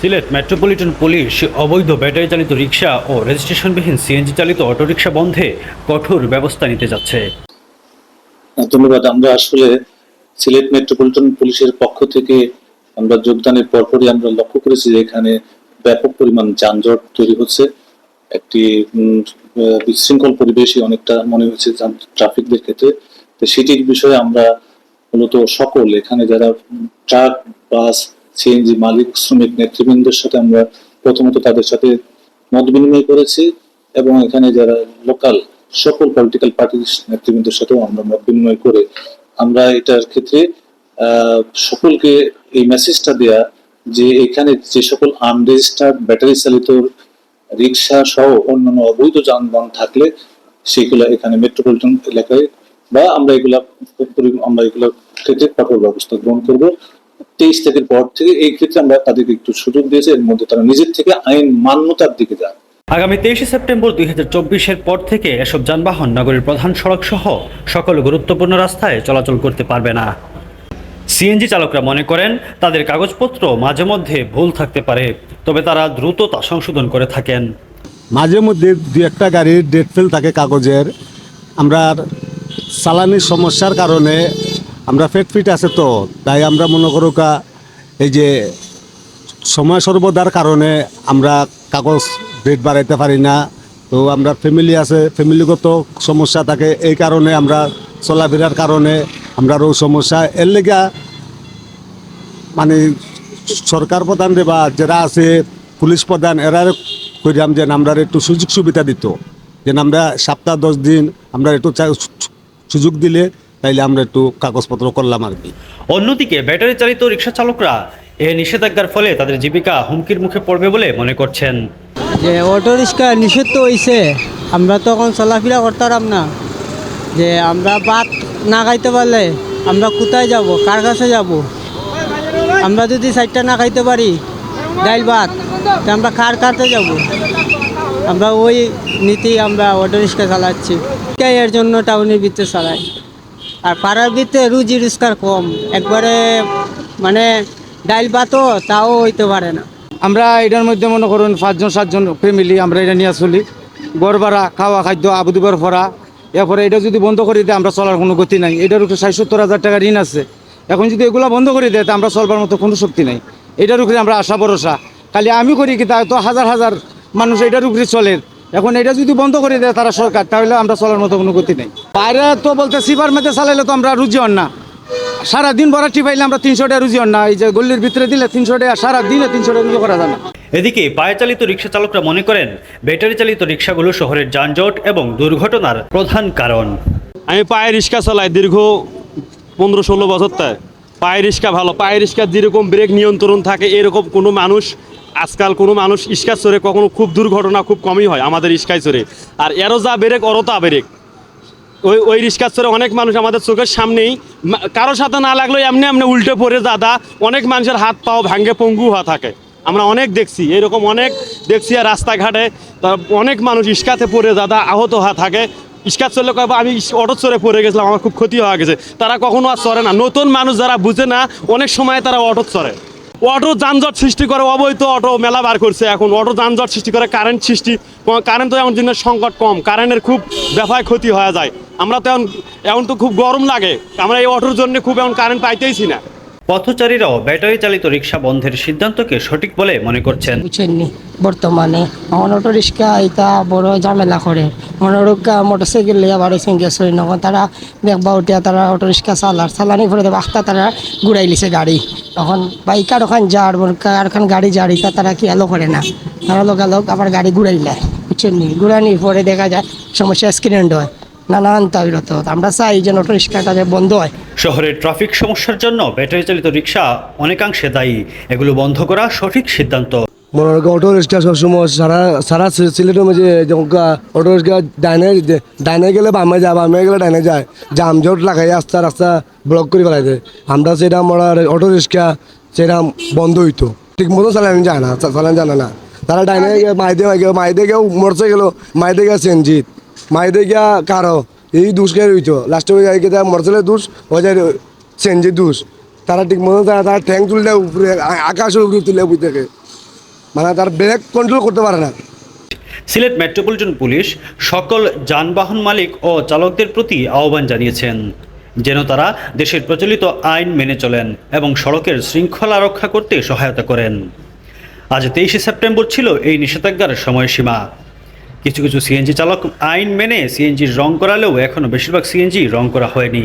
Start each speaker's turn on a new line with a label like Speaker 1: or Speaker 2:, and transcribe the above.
Speaker 1: Sylhet metropolitan police অবৈধ battery চালিত rickshaw ও রেজিস্ট্রেশনবিহীন CNG চালিত অটোরিকশা বন্ধে কঠোর ব্যবস্থা নিতে যাচ্ছে।
Speaker 2: ধন্যবাদ। আমরা আসলে সিলেট মেট্রোপলিটন পুলিশের পক্ষ থেকে আমরা যোগদানের পরপরই আমরা লক্ষ্য করেছি যে এখানে ব্যাপক পরিমাণ যানজট তৈরি হচ্ছে। একটি বিশৃঙ্খল পরিবেশই অনেকটা মনে হয়েছে ট্রাফিকদের ক্ষেত্রে। তো সেটির বিষয়ে আমরা মূলত সকল এখানে যারা ট্রাক, বাস সিএনজি মালিক, শ্রমিক নেতৃবৃন্দের সাথে আমরা প্রথমত তাদের সাথে মত বিনিময় করেছি এবং এখানে যারা লোকাল, সকল পলিটিক্যাল পার্টির নেতৃবৃন্দের সাথেও আমরা মত বিনিময় করে আমরা এটার ক্ষেত্রে সকলকে এই মেসেজটা দেয়া যে এখানে যে সকল আনরেজিস্টার্ড ব্যাটারি চালিত রিক্সা সহ অন্যান্য অবৈধ যানবাহন থাকলে সেগুলো এখানে মেট্রোপলিটন এলাকায় বা আমরা এগুলা, আমরা এগুলোর ক্ষেত্রে কঠোর ব্যবস্থা গ্রহণ করব। তেইশ তারিখের পর থেকে এই ক্ষেত্রে আমরা তাদেরকে একটু সুযোগ দিয়েছি এর মধ্যে তারা নিজের থেকে আইন মান্যতার দিকে যান
Speaker 1: আগামী তেইশে সেপ্টেম্বর দুই হাজার চব্বিশের পর থেকে এসব যানবাহন নগরীর প্রধান সড়ক সহ সকল গুরুত্বপূর্ণ রাস্তায় চলাচল করতে পারবে না। সিএনজি চালকরা মনে করেন তাদের কাগজপত্র মাঝে মধ্যে ভুল থাকতে পারে তবে তারা দ্রুত তা সংশোধন করে থাকেন।
Speaker 3: মাঝে মধ্যে দু একটা গাড়ির ডেট ফেল থাকে কাগজের। আমরা চালানির সমস্যার কারণে আমরা ফেট ফিট আছে তো, তাই আমরা মনে করো কা, এই যে সময় সর্বদার কারণে আমরা কাগজ ডেট বাড়াইতে পারি না, তো আমরা ফ্যামিলি আছে ফ্যামিলিগত সমস্যা থাকে, এই কারণে আমরা চলাফেরার কারণে আমরা আরও সমস্যা। এর লেগা মানে সরকার প্রধান বা যারা আছে, পুলিশ প্রধান, এরা কইরাম যে আমরা একটু সুযোগ সুবিধা দিত যেন আমরা সপ্তাহ দশ দিন আমরা একটু সুযোগ দিলে তাইলে আমরা একটু কাগজপত্র করলাম আর কি।
Speaker 1: অন্যদিকে ব্যাটারি চালিত রিক্সা চালকরা এ নিষেধাজ্ঞার ফলে তাদের জীবিকা হুমকির মুখে পড়বে বলে মনে করছেন।
Speaker 4: যে অটো রিক্সা নিষেধ তো হয়েছে আমরা তো এখন চলাফেরা করতাম না। যে আমরা ভাত না খাইতে পারলে আমরা কোথায় যাব কার কাছে যাব? আমরা যদি সাইডটা না খাইতে পারি ডাইল ভাত তা আমরা কার কাছে যাব? আমরা ওই নীতি আমরা অটো রিক্সা চালাচ্ছি। এটাই এর জন্য টাউনের ভিতরে চালাই আর পাড়ার ভিতরে রুজি রোজগার কম। একবারে মানে ডাইল ভাতও তাও হইতে পারে না।
Speaker 5: আমরা এটার মধ্যে মনে করুন পাঁচজন, সাতজন ফ্যামিলি আমরা এটা নিয়ে চলি। গড় ভাড়া খাওয়া, খাদ্য, আবুদিবার ভরা। এরপরে এটা যদি বন্ধ করে দেয়, আমরা চলার কোনো গতি নাই। এটার উপরে ষাট সত্তর হাজার টাকা ঋণ আছে। এখন যদি এগুলো বন্ধ করে দেয়, তা আমরা চলবার মতো কোনো শক্তি নাই। এটার উপরে আমরা আশা, ভরসা। খালি আমি করি কি, তা তো হাজার হাজার মানুষ এটার উপরে চলে। এখন এটা যদি বন্ধ করে দেয় তারা সরকার তাহলে আমরা চলার মতো কোনো গতি নেই। বাইরে তো বলতে সিপার মেতে চালাইলে তো আমরা রুজি হন না। সারাদিন ভরাটি পাইলে আমরা তিনশো টাকা রুজি হন না। এই যে গল্লির ভিতরে দিলে তিনশো টাকা সারাদিনে তিনশো টাকা রুজি করা যায় না।
Speaker 1: এদিকে পায়ে চালিত রিক্সা চালকরা মনে করেন ব্যাটারি চালিত রিক্সাগুলো শহরের যানজট এবং দুর্ঘটনার প্রধান কারণ।
Speaker 6: আমি পায়ে রিক্সা চালাই দীর্ঘ পনেরো ষোলো বছর তাই। পায়ে রিক্সা ভালো পায়ে রিক্সার যেরকম ব্রেক নিয়ন্ত্রণ থাকে এরকম কোনো মানুষ আজকাল কোনো মানুষ ইস্কা চড়ে কখনো খুব দুর্ঘটনা খুব কমই হয় আমাদের ইস্কায় চড়ে আর এরও যা ব্রেক, ওরও তা ব্রেক। ওই ওই রিক্সা চড়ে অনেক মানুষ আমাদের চোখের সামনেই কারোর সাথে না লাগলেও এমনি এমনি উল্টে পড়ে দাদা অনেক মানুষের হাত পাও ভাঙ্গে পঙ্গু হওয়া থাকে। আমরা অনেক দেখছি, এরকম অনেক দেখছি আর রাস্তাঘাটে অনেক মানুষ ইস্কাতে পড়ে দাদা আহত হওয়া থাকে। ইস্কাত চললে কয়, আমি অটো চড়ে পড়ে গেছিলাম, আমার খুব ক্ষতি হওয়া গেছে। তারা কখনো আর চড়ে না। নতুন মানুষ যারা বুঝে না, অনেক সময় তারা অটো চড়ে। অটো যানজট সৃষ্টি করে, অবৈধ অটো মেলা বার করছে এখন। অটো যানজট সৃষ্টি করে কারেন্ট সৃষ্টি কারেন্ট তো এমন জিনিস সংকট কম। কারেন্টের খুব ব্যাপায় ক্ষতি হয়ে যায়। আমরা তো এখন এখন তো খুব গরম লাগে। আমরা এই অটোর জন্য খুব এখন কারেন্ট পাইতেইছি না।
Speaker 1: পথচারীরাও ব্যাটারি চালিত রিক্সা বন্ধের সিদ্ধান্তকে সঠিক বলে মনে করছেন।
Speaker 7: বুঝছেননি বর্তমানে অটো রিক্সা এটা বড় ঝামেলা করে। মনোরোগা মোটরসাইকেল লিয়া বাড়ি সঙ্গে চলি নখন তারা দেখবা উঠিয়া তারা অটো রিক্সা চালার চালানি পরে দেবা আখতা তারা ঘুরাই লিছে গাড়ি। তখন বাইকার ওখান যার আর ওখান গাড়ি যার এটা তারা কি আলো করে না? তারা লোকালোক আবার গাড়ি ঘুরাইলে বুঝছেননি ঘুরানির পরে দেখা যায় সমস্যা অ্যাক্সিডেন্ট হয়। নানান তাবিরত আমরা চাই যে অটো রিক্সাটা যে বন্ধ হয়।
Speaker 1: শহরের ট্রাফিক সমস্যার জন্য ব্যাটারি চালিত রিক্সা অনেকাংশে দায়ী। এগুলো বন্ধ করা সঠিক সিদ্ধান্ত।
Speaker 8: মনে হয় অটো রিক্সা সবসময় সারা সারা সিলেটের মধ্যে অটো রিক্সা ডাইনে ডাইনে গেলে বামে যায় বামে গেলে ডাইনে যায়। জামজট লাগাই রাস্তা রাস্তা ব্লক করে ফেলাই দেয়। আমরা সেটা আমরা অটো রিক্সা সেটা বন্ধ হইতো। ঠিক মতো চালানো যায় না চালানো জানে না। তারা ডাইনে মাইদে গেল মাইদে গেও মরছে গেল মাইদে গিয়ে সেনজিৎ মাইদে গিয়া কারও। এই দুষ কে হইতো লাস্টে ওই গিয়ে মরচলে দুষ হয়ে যায় সেনজিৎ দুষ। তারা ঠিক মতো তারা তারা ঠ্যাং তুললে উপরে, আ- আকাশের উপরে তুলে বুঝতে মানে তার ব্রেক কন্ট্রোল করতে পারে না।
Speaker 1: সিলেট মেট্রোপলিটন পুলিশ সকল যানবাহন মালিক ও চালকদের প্রতি আহ্বান জানিয়েছেন, যেন তারা দেশের প্রচলিত আইন মেনে চলেন এবং সড়কের শৃঙ্খলা রক্ষা করতে সহায়তা করেন। আজ তেইশে সেপ্টেম্বর ছিল এই নিষেধাজ্ঞার সময়সীমা। কিছু কিছু সিএনজি চালক আইন মেনে সিএনজির রং করালেও এখনও বেশিরভাগ সিএনজি রং করা হয়নি।